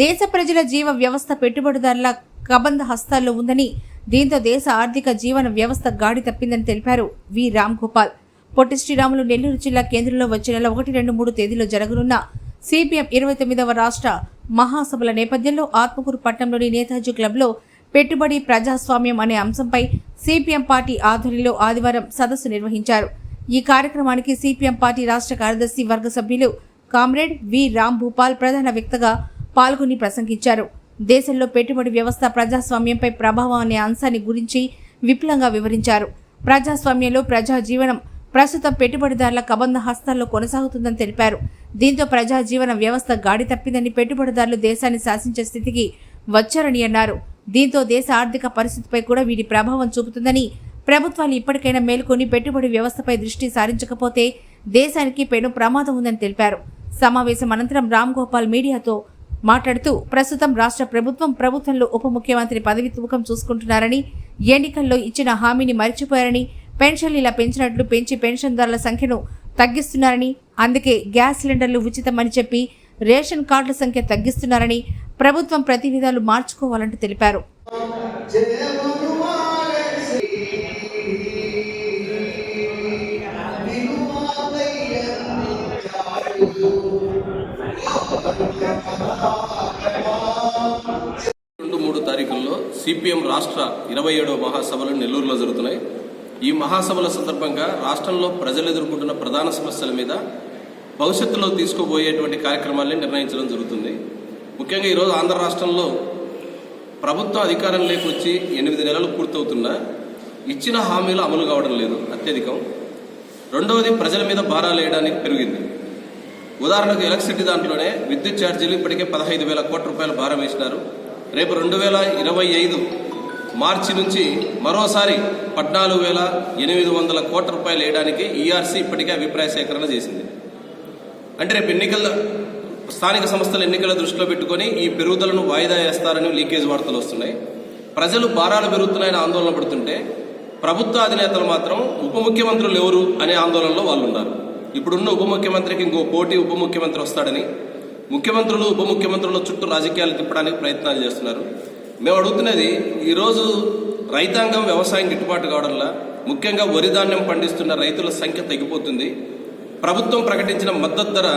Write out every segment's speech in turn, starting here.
దేశ ప్రజల జీవ వ్యవస్థ పెట్టుబడిదారుల కబంధ హస్తాల్లో ఉందని దీంతో దేశ ఆర్థిక జీవన వ్యవస్థ గాడి తప్పిందని తెలిపారు వి. రామ్ గోపాల్ పొట్టి శ్రీరాములు నెల్లూరు జిల్లా కేంద్రంలో వచ్చే నెల ఒకటి రెండు మూడు తేదీలో జరగనున్న సిపిఎం ఇరవై తొమ్మిదవ రాష్ట్ర మహాసభల నేపథ్యంలో ఆత్మకూరు పట్టణంలోని నేతాజీ క్లబ్లో పెట్టుబడి ప్రజాస్వామ్యం అనే అంశంపై సిపిఎం పార్టీ ఆధ్వర్యంలో ఆదివారం సదస్సు నిర్వహించారు. ఈ కార్యక్రమానికి సిపిఎం పార్టీ రాష్ట్ర కార్యదర్శి వర్గ సభ్యులు కామ్రేడ్ వి. రామ్ భూపాల్ ప్రధాన వ్యక్తగా పాల్గొని ప్రసంగించారు. దేశంలో పెట్టుబడి వ్యవస్థ ప్రజాస్వామ్యంపై ప్రభావం అనే అంశాన్ని గురించి విపులంగా వివరించారు. ప్రజాస్వామ్యంలో ప్రజా జీవనం ప్రస్తుతం పెట్టుబడిదారుల కబంధ హస్తాల్లో కొనసాగుతుందని తెలిపారు. దీంతో ప్రజా జీవన వ్యవస్థ గాడి తప్పిందని పెట్టుబడిదారులు దేశాన్ని శాసించే స్థితికి వచ్చారని అన్నారు. దీంతో దేశ ఆర్థిక పరిస్థితిపై కూడా వీటి ప్రభావం చూపుతుందని ప్రభుత్వాలు ఇప్పటికైనా మేల్కొని పెట్టుబడి వ్యవస్థపై దృష్టి సారించకపోతే దేశానికి పెను ప్రమాదం ఉందని తెలిపారు. సమావేశం అనంతరం రామ్ గోపాల్ మీడియాతో మాట్లాడుతూ ప్రస్తుతం రాష్ట్ర ప్రభుత్వం ప్రభుత్వంలో ఉప ముఖ్యమంత్రి పదవి తూకం చూసుకుంటున్నారని ఎన్నికల్లో ఇచ్చిన హామీని మర్చిపోయారని పెన్షన్లు ఇలా పెంచినట్లు పెంచి పెన్షన్దారుల సంఖ్యను తగ్గిస్తున్నారని అందుకే గ్యాస్ సిలిండర్లు ఉచితమని చెప్పి రేషన్ కార్డుల సంఖ్య తగ్గిస్తున్నారని ప్రభుత్వం ప్రతి విధాలు మార్చుకోవాలంటూ తెలిపారు. సిపిఎం రాష్ట్ర ఇరవై ఏడవ మహాసభలు నెల్లూరులో జరుగుతున్నాయి. ఈ మహాసభల సందర్భంగా రాష్ట్రంలో ప్రజలు ఎదుర్కొంటున్న ప్రధాన సమస్యల మీద భవిష్యత్తులో తీసుకోబోయేటువంటి కార్యక్రమాల్ని నిర్ణయించడం జరుగుతుంది. ముఖ్యంగా ఈరోజు ఆంధ్ర రాష్ట్రంలో ప్రభుత్వం అధికారం వచ్చి ఎనిమిది నెలలు పూర్తవుతున్నా ఇచ్చిన హామీలు అమలు కావడం లేదు అత్యధికం. రెండవది ప్రజల మీద భారాలు వేయడానికి పెరిగింది. ఉదాహరణకు ఎలక్ట్రిసిటీ దాంట్లోనే విద్యుత్ ఛార్జీలు ఇప్పటికే పదహైదు వేల కోట్ల రూపాయల భారం వేసినారు. రేపు రెండు వేల ఇరవై ఐదు మార్చి నుంచి మరోసారి పద్నాలుగు వేల ఎనిమిది వందల కోట్ల రూపాయలు వేయడానికి ఈఆర్సీ ఇప్పటికే అభిప్రాయ సేకరణ చేసింది. అంటే రేపు ఎన్నికల స్థానిక సంస్థల ఎన్నికల దృష్టిలో పెట్టుకొని ఈ పెరుగుదలను వాయిదా వేస్తారని లీకేజ్ వార్తలు వస్తున్నాయి. ప్రజలు భారాలు పెరుగుతున్నాయని ఆందోళన పడుతుంటే ప్రభుత్వ అధినేతలు మాత్రం ఉప ముఖ్యమంత్రులు ఎవరు అనే ఆందోళనలో వాళ్ళు ఉన్నారు ఇప్పుడున్న ఉప ముఖ్యమంత్రికి ఇంకో పోటీ ఉప ముఖ్యమంత్రి వస్తాడని ముఖ్యమంత్రులు ఉప ముఖ్యమంత్రుల చుట్టూ రాజకీయాలు తిప్పడానికి ప్రయత్నాలు చేస్తున్నారు. మేము అడుగుతున్నది ఈరోజు రైతాంగం వ్యవసాయం గిట్టుబాటు కావడంలా ముఖ్యంగా వరి ధాన్యం పండిస్తున్న రైతుల సంఖ్య తగ్గిపోతుంది. ప్రభుత్వం ప్రకటించిన మద్దతు ధర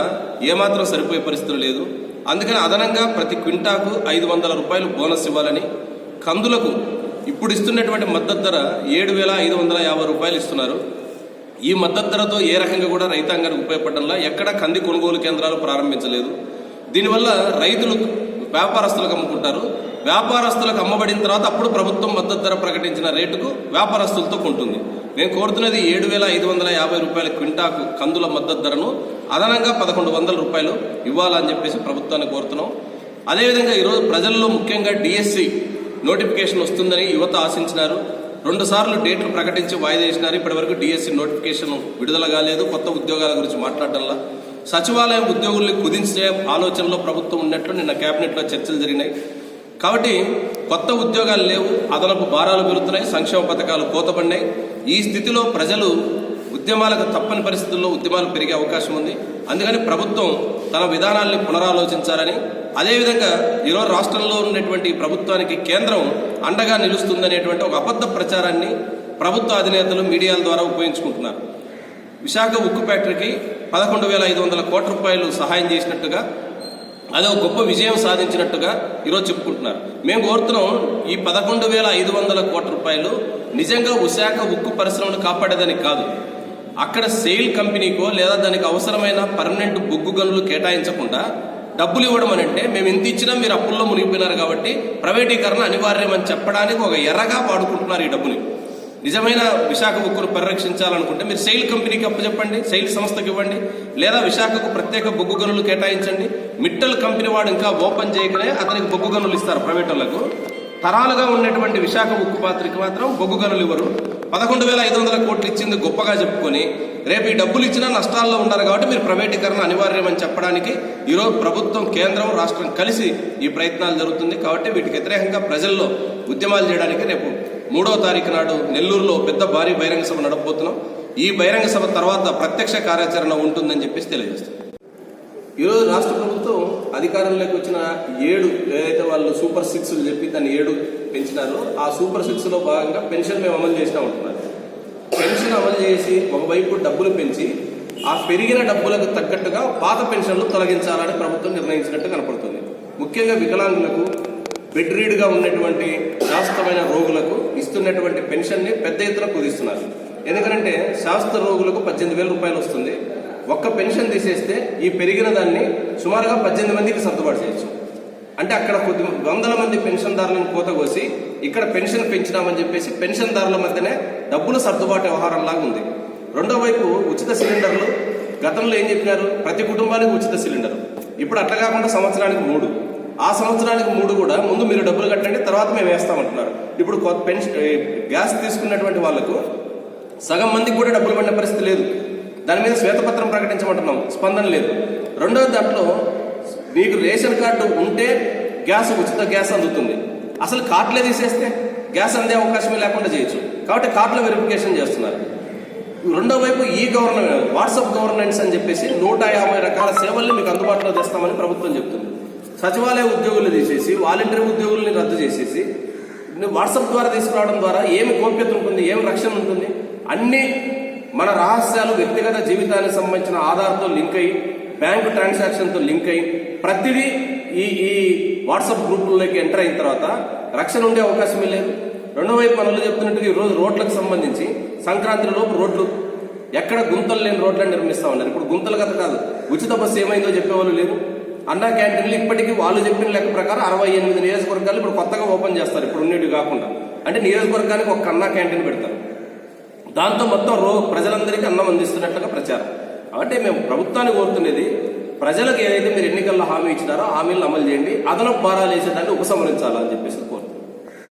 ఏమాత్రం సరిపోయే పరిస్థితులు లేదు. అందుకని అదనంగా ప్రతి క్వింటాకు ఐదు వందల రూపాయలు బోనస్ ఇవ్వాలని కందులకు ఇప్పుడు ఇస్తున్నటువంటి మద్దతు ధర ఏడు వేల ఐదు వందల యాభై రూపాయలు ఇస్తున్నారు. ఈ మద్దతు ధరతో ఏ రకంగా కూడా రైతాంగానికి ఉపయోగపడంలా ఎక్కడా కంది కొనుగోలు కేంద్రాలు ప్రారంభించలేదు. దీనివల్ల రైతులు వ్యాపారస్తులకు అమ్ముకుంటారు. వ్యాపారస్తులకు అమ్మబడిన తర్వాత అప్పుడు ప్రభుత్వం మద్దతు ధర ప్రకటించిన రేటుకు వ్యాపారస్తులతో కొంటుంది. నేను కోరుతున్నది ఏడు వేల ఐదు వందల యాభై రూపాయల క్వింటాకు కందుల మద్దతు ధరను అదనంగా పదకొండు వందల రూపాయలు ఇవ్వాలని చెప్పేసి ప్రభుత్వాన్ని కోరుతున్నాం. అదేవిధంగా ఈరోజు ప్రజల్లో ముఖ్యంగా డిఎస్సి నోటిఫికేషన్ వస్తుందని యువత ఆశించినారు. రెండు సార్లు డేట్లు ప్రకటించి వాయిదా వేసినారు. ఇప్పటివరకు డిఎస్సి నోటిఫికేషన్ విడుదల కాలేదు. కొత్త ఉద్యోగాల గురించి మాట్లాడడంలా సచివాలయం ఉద్యోగుల్ని కుదించే ఆలోచనలో ప్రభుత్వం ఉన్నట్లు నిన్న కేబినెట్లో చర్చలు జరిగినాయి. కాబట్టి కొత్త ఉద్యోగాలు లేవు అదనపు భారాలు పెరుగుతున్నాయి సంక్షేమ పథకాలు కోతపడినాయి. ఈ స్థితిలో ప్రజలు ఉద్యమాలకు తప్పని పరిస్థితుల్లో ఉద్యమాలు పెరిగే అవకాశం ఉంది. అందుకని ప్రభుత్వం తన విధానాల్ని పునరాలోచించాలని అదేవిధంగా ఈరోజు రాష్ట్రంలో ఉన్నటువంటి ప్రభుత్వానికి కేంద్రం అండగా నిలుస్తుందనేటువంటి ఒక అబద్ధ ప్రచారాన్ని ప్రభుత్వ అధినేతలు మీడియాల ద్వారా ఉపయోగించుకుంటున్నారు. విశాఖ ఉక్కు ఫ్యాక్టరీకి పదకొండు వేల ఐదు వందల కోట్ల రూపాయలు సహాయం చేసినట్టుగా అదే ఒక గొప్ప విజయం సాధించినట్టుగా ఈరోజు చెప్పుకుంటున్నారు. మేము కోరుతున్నాం ఈ పదకొండు వేల ఐదు వందల కోట్ల రూపాయలు నిజంగా విశాఖ ఉక్కు పరిశ్రమను కాపాడేదానికి కాదు. అక్కడ సెయిల్ కంపెనీకో లేదా దానికి అవసరమైన పర్మనెంట్ బొగ్గు గనులు కేటాయించకుండా డబ్బులు ఇవ్వడం అని అంటే మేము ఇంత ఇచ్చినా మీరు అప్పుల్లో మునిగిపోయినారు కాబట్టి ప్రైవేటీకరణ అనివార్యమని చెప్పడానికి ఒక ఎర్రగా వాడుకుంటున్నారు ఈ డబ్బుని. నిజమైన విశాఖ ఉక్కును పరిరక్షించాలనుకుంటే మీరు సెయిల్ కంపెనీకి అప్పచెప్పండి సెయిల్ సంస్థకి ఇవ్వండి లేదా విశాఖకు ప్రత్యేక బొగ్గు గనులు కేటాయించండి. మిట్టల్ కంపెనీ వాడు ఇంకా ఓపెన్ చేయకనే అతనికి బొగ్గు గనులు ఇస్తారు ప్రైవేట్ వాళ్ళకు తరాలుగా ఉన్నటువంటి విశాఖ ఉక్కు పాత్రకి మాత్రం బొగ్గు గనులు ఇవ్వరు. పదకొండు వేల ఐదు వందల కోట్లు ఇచ్చింది గొప్పగా చెప్పుకొని రేపు ఈ డబ్బులు ఇచ్చినా నష్టాల్లో ఉన్నారు కాబట్టి మీరు ప్రైవేటీకరణ అనివార్యమని చెప్పడానికి ఈరోజు ప్రభుత్వం కేంద్రం రాష్ట్రం కలిసి ఈ ప్రయత్నాలు జరుగుతుంది కాబట్టి వీటికి వ్యతిరేకంగా ప్రజల్లో ఉద్యమాలు చేయడానికి రేపు మూడో తారీఖు నాడు నెల్లూరులో పెద్ద భారీ బహిరంగ సభ నడపబోతున్నాం. ఈ బహిరంగ సభ తర్వాత ప్రత్యక్ష కార్యాచరణ ఉంటుందని చెప్పేసి తెలియజేస్తాం ఈరోజు రాష్ట్ర ప్రభుత్వం అధికారంలోకి వచ్చిన ఏడు ఏదైతే వాళ్ళు సూపర్ సిక్స్ చెప్పి దాన్ని ఏడు పెంచినారో ఆ సూపర్ సిక్స్లో భాగంగా పెన్షన్ మేము అమలు చేసినా ఉంటున్నారు. పెన్షన్ అమలు చేసి ఒకవైపు డబ్బులు పెంచి ఆ పెరిగిన డబ్బులకు తగ్గట్టుగా పాత పెన్షన్లు తొలగించాలని ప్రభుత్వం నిర్ణయించినట్టు కనపడుతుంది. ముఖ్యంగా వికలాంగులకు బెడ్ రీడ్గా ఉన్నటువంటి శాస్త్రమైన రోగులకు ఇస్తున్నటువంటి పెన్షన్ని పెద్ద ఎత్తున కుదిస్తున్నారు. ఎందుకంటే శాస్త్ర రోగులకు పద్దెనిమిది వేల రూపాయలు వస్తుంది. ఒక్క పెన్షన్ తీసేస్తే ఈ పెరిగిన దాన్ని సుమారుగా పద్దెనిమిది మందికి సర్దుబాటు చేయొచ్చు. అంటే అక్కడ కొద్ది వందల మంది పెన్షన్దారులను కోత కోసి ఇక్కడ పెన్షన్ పెంచినామని చెప్పేసి పెన్షన్దారుల మధ్యనే డబ్బులు సర్దుబాటు వ్యవహారంలాగా ఉంది. రెండో వైపు ఉచిత సిలిండర్లు గతంలో ఏం చెప్పినారు? ప్రతి కుటుంబానికి ఉచిత సిలిండర్. ఇప్పుడు అట్లా కాకుండా సంవత్సరానికి మూడు. ఆ సంవత్సరానికి మూడు కూడా ముందు మీరు డబ్బులు కట్టండి తర్వాత మేము వేస్తామంటున్నారు. ఇప్పుడు కొత్త పెన్షన్ గ్యాస్ తీసుకున్నటువంటి వాళ్ళకు సగం మందికి కూడా డబ్బులు పడిన పరిస్థితి లేదు. దాని మీద శ్వేతపత్రం ప్రకటించమంటున్నాం. స్పందన లేదు. రెండవ దాంట్లో మీకు రేషన్ కార్డు ఉంటే గ్యాస్ ఉచిత గ్యాస్ అందుతుంది. అసలు కార్డులే తీసేస్తే గ్యాస్ అందే అవకాశమే లేకుండా చేయొచ్చు. కాబట్టి కార్డుల వెరిఫికేషన్ చేస్తున్నారు. రెండో వైపు ఈ గవర్నమెంట్ వాట్సాప్ గవర్నెన్స్ అని చెప్పేసి నూట యాభై రకాల సేవల్ని మీకు అందుబాటులో తెస్తామని ప్రభుత్వం చెప్తుంది. సచివాలయ ఉద్యోగులు తీసేసి వాలంటీర్ ఉద్యోగుల్ని రద్దు చేసేసి వాట్సాప్ ద్వారా తీసుకురావడం ద్వారా ఏమి గోప్యత ఉంటుంది ఏమి రక్షణ ఉంటుంది అన్ని మన రహస్యాలు వ్యక్తిగత జీవితానికి సంబంధించిన ఆధార్తో లింక్ అయ్యి బ్యాంకు ట్రాన్సాక్షన్తో లింక్ అయ్యి ప్రతిదీ ఈ ఈ వాట్సాప్ గ్రూపుల్లోకి ఎంటర్ అయిన తర్వాత రక్షణ ఉండే అవకాశమే లేదు. రెండో వైపు మనలో చెప్తున్నట్టుగా ఈ రోజు రోడ్లకు సంబంధించి సంక్రాంతి లోపు రోడ్లు ఎక్కడ గుంతలు లేని రోడ్లను నిర్మిస్తా ఉన్నారు. ఇప్పుడు గుంతలు కథ కాదు. ఉచిత బస్సు ఏమైందో చెప్పేవాళ్ళు లేదు అన్నా క్యాంటీన్లు ఇప్పటికీ వాళ్ళు చెప్పిన లెక్క ప్రకారం అరవై ఎనిమిది నియోజకవర్గాలు ఇప్పుడు కొత్తగా ఓపెన్ చేస్తారు ఇప్పుడు ఉండేవి కాకుండా. అంటే నియోజకవర్గానికి ఒక అన్నా క్యాంటీన్ పెడతారు. దాంతో మొత్తం రో ప్రజలందరికీ అన్నం అందిస్తున్నట్లుగా ప్రచారం. అంటే మేము ప్రభుత్వాన్ని కోరుతున్నది ప్రజలకు ఏదైతే మీరు ఎన్నికల్లో హామీ ఇచ్చినారో హామీలను అమలు చేయండి అదనపు భారాలు వేసేదాన్ని ఉపసంహరించాలని చెప్పేసి కోరు